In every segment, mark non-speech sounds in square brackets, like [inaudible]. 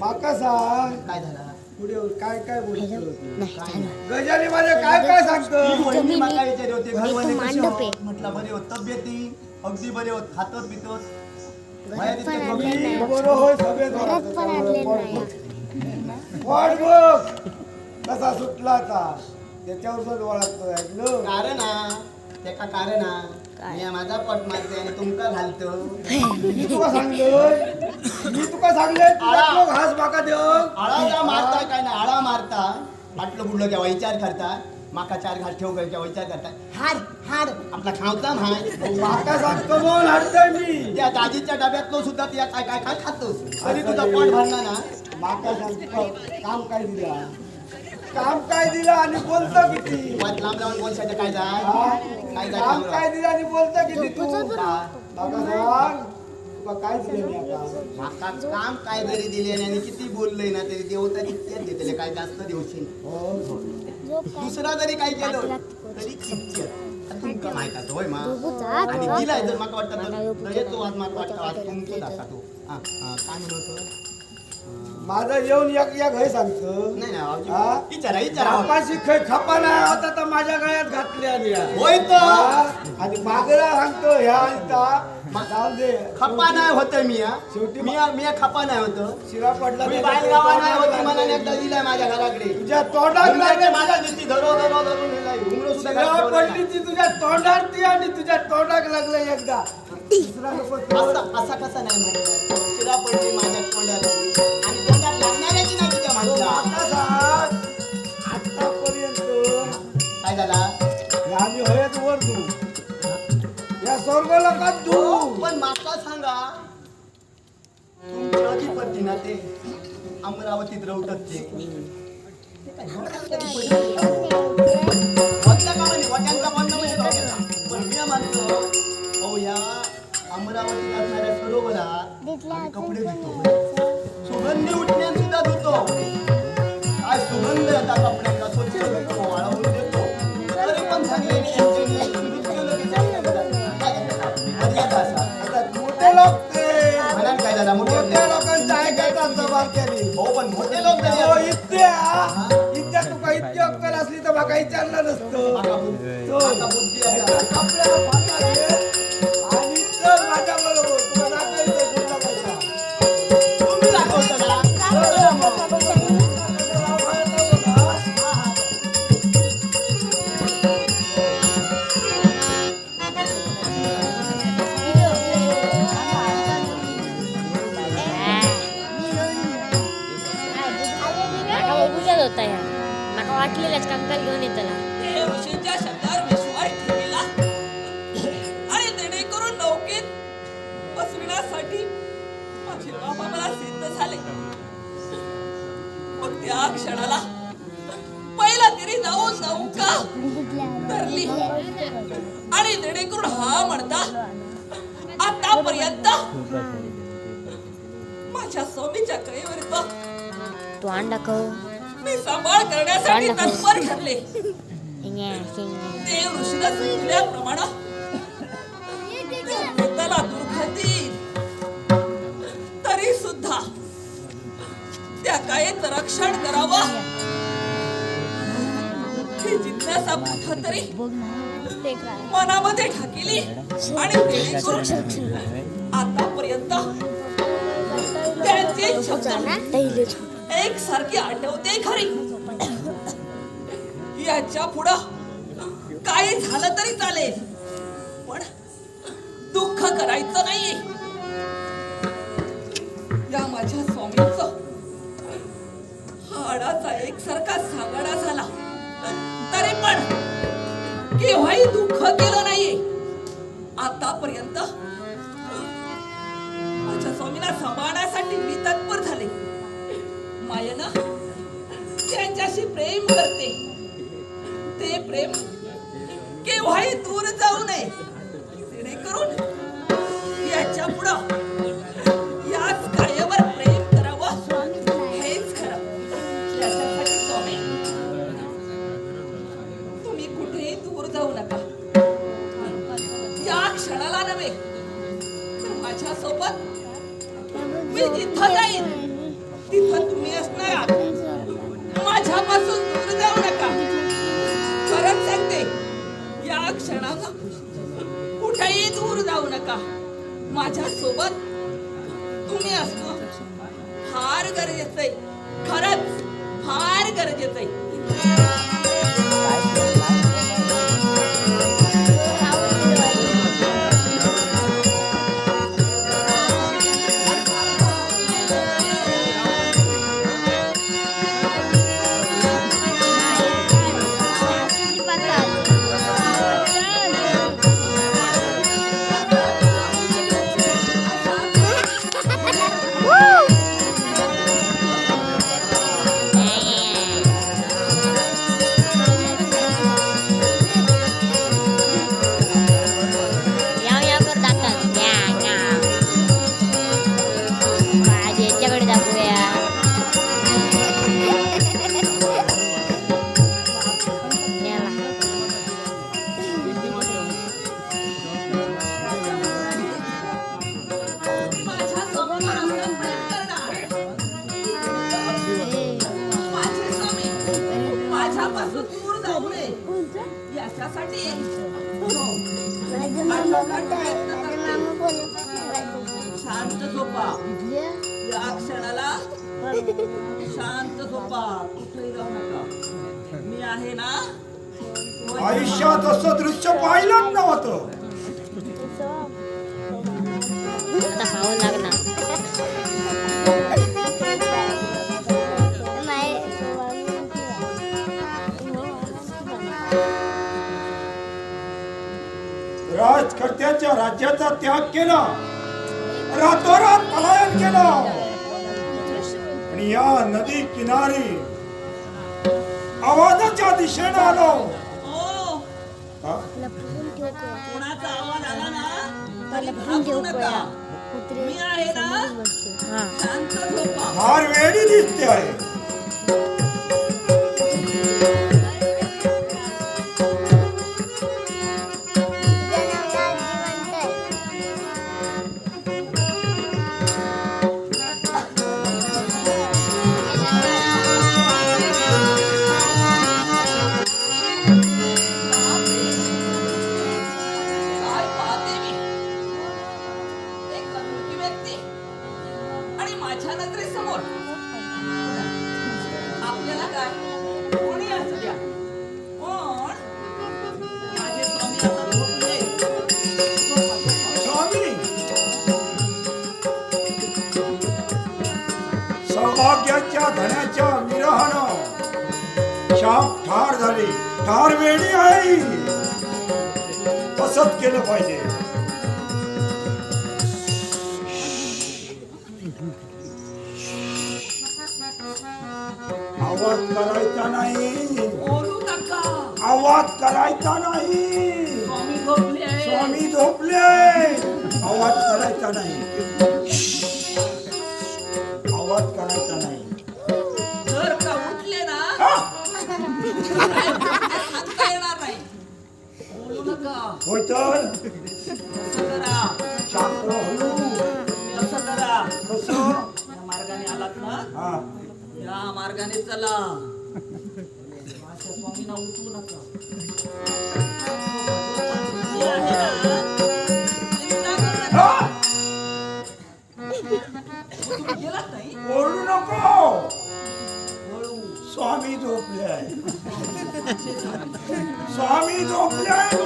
माका सांग काय झाला? पुढे काय काय बोलतो नाही झालं गजाली मध्ये काय काय सांगतो? वहिनी माका होते घरवाले मांडप हो? आहे. म्हटलं बरे होत तब्येती अगदी बरे होत तिथे बरोबर होय सगळे पण आणले नाही. वाट बघ कसा सुटला आता? त्याच्यावर ओळखतो ऐकलं? कारण हा त्याका कारण हा? मी माझा पट मारते आणि तुमका घालतो. [laughs] मी तुका सांगलोय मी तुका सांगले आळा. घास माका देऊ आळा मारता काय ना आळा मारता. पाटलं बुडलं किंवा विचार करता. माका चार घास ठेव किंवा विचार करता. हाड हाड आपला खावचा हाय माका सांगतो म्हणून हाडतोय मी. त्या दाजीच्या डब्यातलो सुद्धा त्या काय काय काय खातोस? तरी तुझा पोट भरणार ना. माका सांगतो. काम काय दिला? काम काय दिलं आणि बोलतो किती? लांब लावून बोल शकते काय जाय? काय काम काय दिलं आणि बोलतो किती तू झोपूचं तर लाव. माका सांग तुका काय दिलं मी आता माका काम काय जरी दिले आणि किती बोललंय ना तरी देव तरी तेच देतले काय जास्त देऊशी हो दुसरा जरी काय केलं. तरी किती तुमका माहीत असं होय मा आणि. दिलाय माका वाटतं मला तर योग तर येतो आज माका वाटतं आज होता तुमचं होता. दाखवा तो हा काय म्हणत? माझं येऊन एक एक हे सांगतो नाही हा? नाही विचारा विचारा कापाशी खै खपा नाही होता तर माझ्या गळ्यात घातले आणि या. होय तर हा? आणि बागला सांगतो ह्या इथं मा- जाऊ दे खप्पा नाही होत मी हा. शेवटी मी मी खप्पा नाही होत शिरा पडला मी बाहेर ते गावा नाही होती मला. एकदा दिलाय माझ्या घराकडे तुझ्या तोंडात लागले माझ्या दिसती धरो धरो धरून नेलाय. उमरो सुद्धा शिरा घरात पडली ती तुझ्या तोंडात ती आणि तुझ्या तोंडात लागलं एकदा दुसरा नको नाही. तो. असा असा कसा नाही म्हणला शिरा पडली माझ्या तोंडात तुझ्या तो म्हणला माका सांग आतापर्यंत काय झाला हे आम्ही होयच वर तू या स्वर्ग लोकात तू पण माका सांगा तुमचे अधिपती ना ते अमरावतीत रवतात ते ते काय अधिपती? वट्या का म्हणे? वट्यांचा बंद म्हणजे काय केला? पण मी मानतो अहो या अमरावतीत असणाऱ्या सरोवरात आम्ही कपडे धुतो सुगंधी उठण्यात सुद्धा धुतो काय सुगंध येतात कपड्यांना स्वच्छ धुतो वाळवून देतो तरी पण चांगले मृत्यू लगेच येतात. काय करतात? मर्यादा असतात. आता मोठे लोक ते म्हणाल काय झाला मोठे मोठ्या लोकांचा ऐकायचा जबाबदारी हो पण मोठे लोक हो, इथे तुका इतकी अक्कल असली तर माका विचारलं नसतं बुद्धी- बुद्धी आहे. आपल्याला आणि जेणेकरून हा म्हणता आतापर्यंत माझ्या स्वामीच्या कैवरीचा तू अंडा खाऊ मी सांभाळ करण्यासाठी. तत्पर ठरले. देव ऋषीला सांगितल्याप्रमाणे त्याला दुर्गती तरी सुद्धा त्या गायीचं रक्षण करावं ही जिज्ञासा तरी. मनामध्ये ठाकेली आणि आतापर्यंत त्यांचे शब्द एक सारखी आठवते खरी. याच्या पुढं काही झालं तरी चालेल. पण दुःख करायचं नाहीये. या माझ्या स्वामींच हाडाचा एकसारखा सांगाडा झाला. तरी पण केव्हाही दुःख केलं नाहीये. आतापर्यंत माझ्या स्वामीला सांभाळण्यासाठी मी तत्पर झाले. मायना त्यांच्याशी प्रेम करते. ते प्रेम केव्हाही दूर जाऊ नये. आयुष्यात असं दृश्य पाहिलंच नव्हतं. राजकर्त्याच्या राज्याचा त्याग केला. रातोरात पलायन केलं. आणि या नदी किनारी आवाजाच्या दिशेनं आलो. कोणाचा आवाज आला ना? तरी घाबरू नका. मी आहे ना हा. शांत झोपा. फार वेळी दिसते आहे. आवाज करायचा नाही. नका. आवाज करायचा नाही. स्वामी झोपले. स्वामी झोपले. आवाज करायचा नाही. आवाज करायचा नाही. जर का उठले ना! सांगता येणार नाही. बोलू नका. होय तर. असं करा तुम्ही असं करा या मार्गाने आलात ना या मार्गाने चला माझ्या स्वामींना उठवू नका गेलात नाही ओरडू नको स्वामी झोपले आहे स्वामी. स्वामी झोपले आहे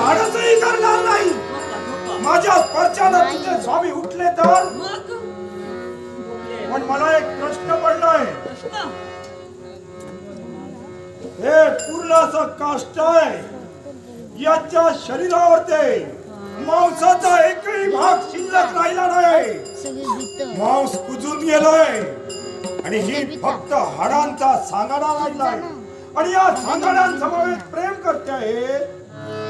धाडसही करणार नाही. माझ्या स्पर्शानं तुझे स्वामी उठले तर. पण मला एक प्रश्न पडलाय. हे पूर्ण असं काष्ट आहे. याच्या शरीरावर ते मांसाचा एकही भाग शिल्लक राहिला नाही. मांस कुजून गेलोय. आणि ही फक्त हाडांचा सांगाडा राहिलाय आणि या सांगाड्यांसमवेत प्रेम आहे.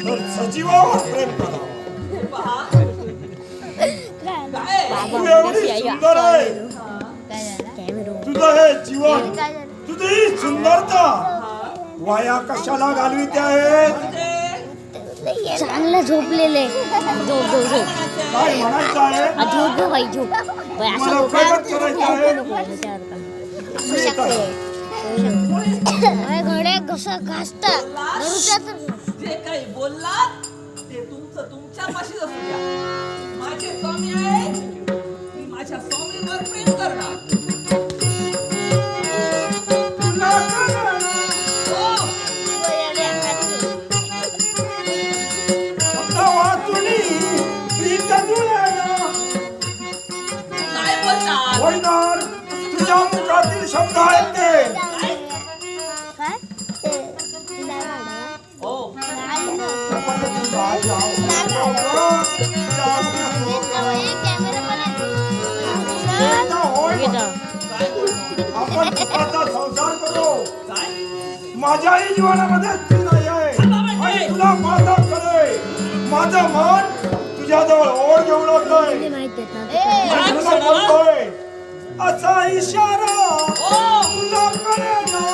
तर सजीवावर प्रेम करा पहा काय तू एवढी सुंदर आहे तुझं हे जीवन तुझी सुंदरता वाया कशाला घालवीत म्हणजे चांगलं झोपलेले झोप झोप झोप आहे झोप गं बाई झोप बाई, असं आहे. अरे घड्या कसं तर जे काही बोललात ते तुमचं तुमच्यापाशीच असू द्या. माझे स्वामी आहेत मी माझ्या स्वामीवर प्रेम करणार. सुखाचा संसार करू काय माझ्याही जीवनामध्ये तू नाही आहे. आणि तुला माझा करे. माझं मन तुझ्याजवळ ओढ घेऊ लागलंय. असा इशारा हो तुला कळेना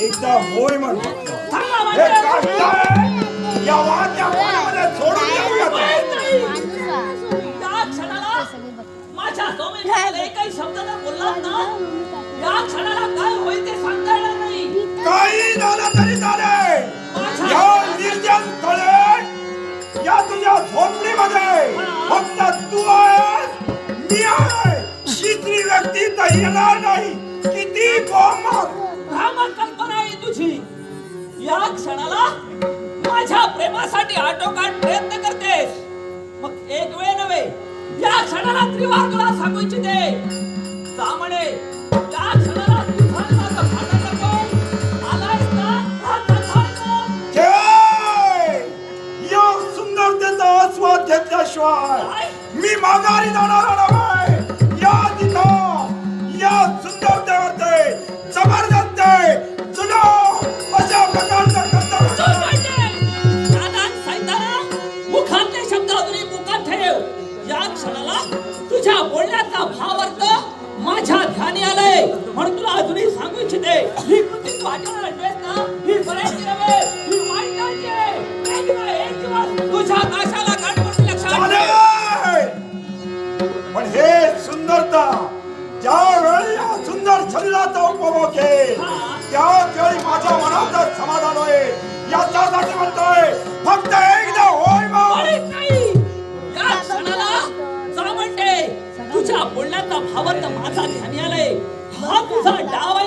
एकदा होय म्हण. फक्त. थांबा हे या वाहत्या पाण्यामध्ये सोडून ते. क्षणाला माझ्या एकही शब्द ना क्षणाला काय होईल ते सांगता येणार नाही काही झालं तरी चालेल या निर्जन स्थळे या तुझ्या झोपडीमध्ये फक्त तू आहेस मी आहे तिसरी व्यक्ती तर येणार नाही किती बहुमत भ्रामक कल्पना आहे तुझी या क्षणाला माझ्या प्रेमासाठी आटोकाट प्रयत्न करतेस मग एक वेळ नव्हे या क्षणाला त्रिवार तुला सांगू इच्छिते जा म्हणे या क्षणाला तुझा माझा भांडण नको. जय! या सुंदरतेचा आस्वाद घेतल्याशिवाय? मी माघारी जाणार तुझ्या नाशाला गाठवून लक्षात पण हे सुंदरता ज्या वेळी या सुंदर शरीराचा उपभोग घे त्या वेळी माझ्या मनाचं समाधान होय याच्यासाठी म्हणतोय फक्त एकदा होय या क्षणाला जा म्हणते तुझ्या बोलण्याचा भावार्थ माझा ध्यान आलाय. हा तुझा डाव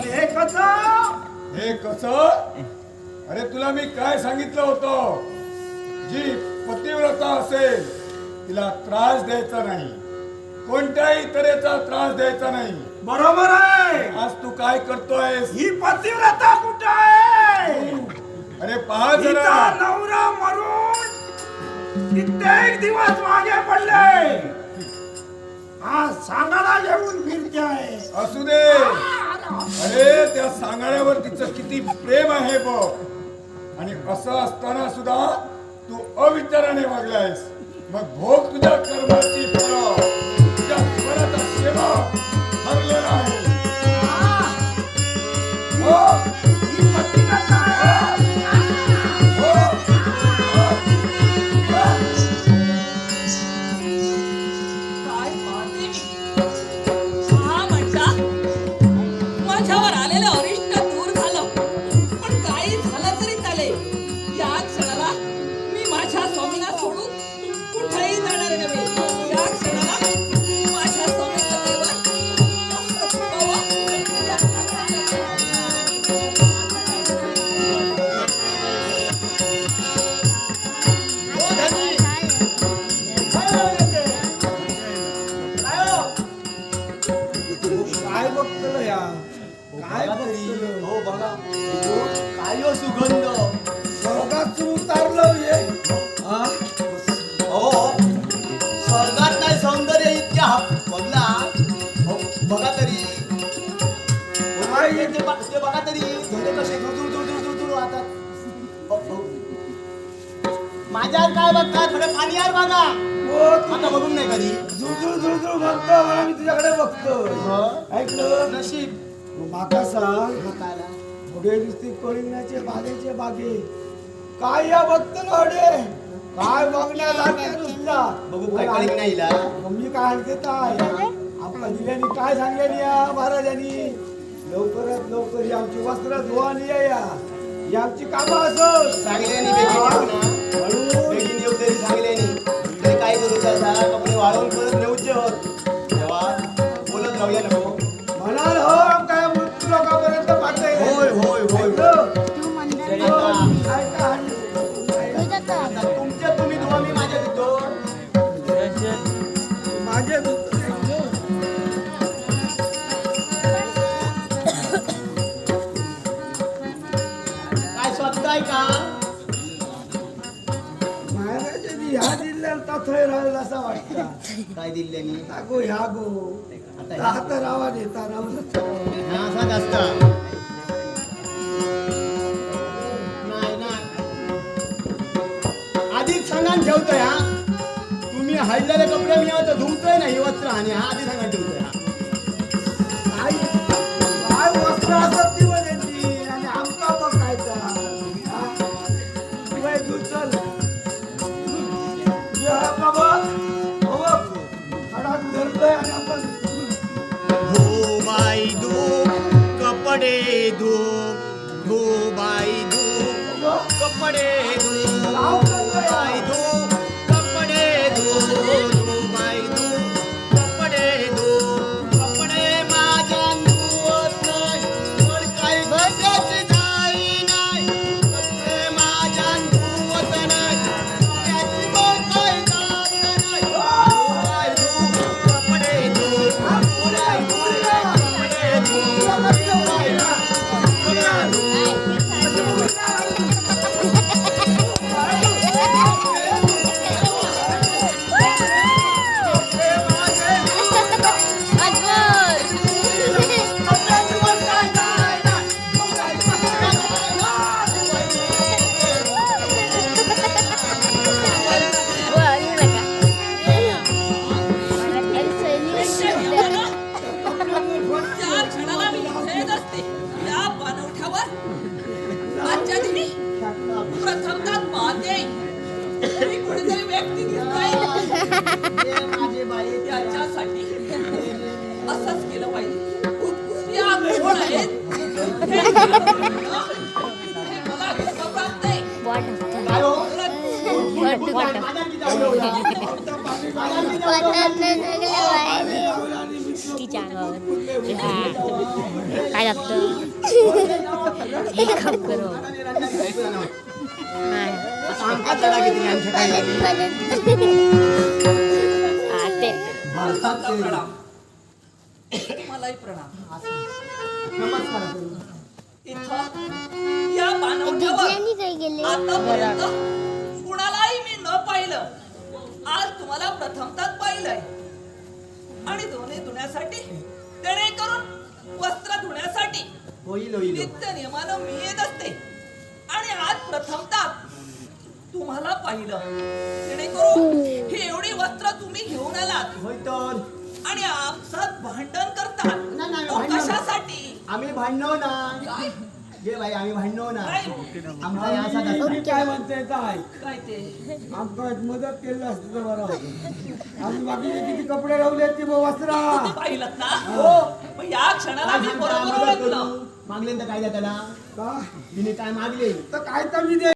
हे कसं? हे कस? अरे तुला मी काय सांगितलं होतं? जी पतिव्रता असेल तिला त्रास द्यायचा नाही. कोणत्याही तऱ्हेचा त्रास द्यायचा नाही. बरोबर आहे. आज तू काय करतोयस? ही पतिव्रता कुठं आहे? अरे पहा जरा. नवरा मरून कित्येक दिवस मागे पडले. हा सांगायला घेऊन फिरते आहे. असू दे. अरे त्या सांगाड्यावर तिचं किती प्रेम आहे बघ. आणि असं असताना सुद्धा तू अविचाराने वागलायस. मग भोग तुझ्या कर्माची फळ. पुढे दिसते कळिंगणाचे बागेचे बागे. काय या बघतो ना अडे काय बघण्यासारखे नुसता? बघू काय कळीक नाही हिला. मम्मी काय आणते काय आमका दिल्यानी काय सांगल्यानी या महाराजांनी? लवकरात लवकर ही आमची वस्त्र धुवानी या या. ही आमची कामं असत. सांगल्यानी बेगीन येऊ ना. म्हणून बेगीन येऊ तरी सांगल्यानी. तरी काय करू त्याचा? कपडे वाळवून परत नेऊचे [laughs] असा वाटता. काय दिल्यानी गो ह्या गो आता रावा देता राव हा असाच असता आधीच सांगान ठेवतोय हा. तुम्ही हळलेले कपडे मी आता धुवतोय ना ही वस्त्र आणि हा आधी सांगान ठेवतोय हा. काय काय वस्त्र असत कपडे धो धो बाई धो कपडे ते भारतात ते- प्रणाम मलाही प्रणाम नमस्कार करू. इथं या बांधवठ्यावर आतापर्यंत कुणालाही मी न पाहिलं. आज तुम्हाला प्रथमतच पाहिलंय. आणि दोन्ही धुण्यासाठी जेणेकरून वस्त्र धुण्यासाठी होईल होईल. नित्य नियमानं मी येत असते. आणि आज प्रथमतः तुम्हाला पाहिलं. जेणेकरून ही. एवढी वस्त्र तुम्ही घेऊन आलात. आणि आपसात भांडण करतात. कशासाठी? आम्ही भांडणो ना. घे बाई आम्ही भांडणो ना. आमचा या असा. मी काय म्हणते काय? काय ते? आमका एक मदत केली असती तर बरं होतं. आम्ही बाकीचे किती कपडे रावले ते मग वस्त्रा. पाहिलं ना? हो. मग या क्षणाला मी काय बरोबर मदत ओळखलं. करू? मागले तर काय द्या त्याला? का? तिने काय मागले? तर काय तर मी दे.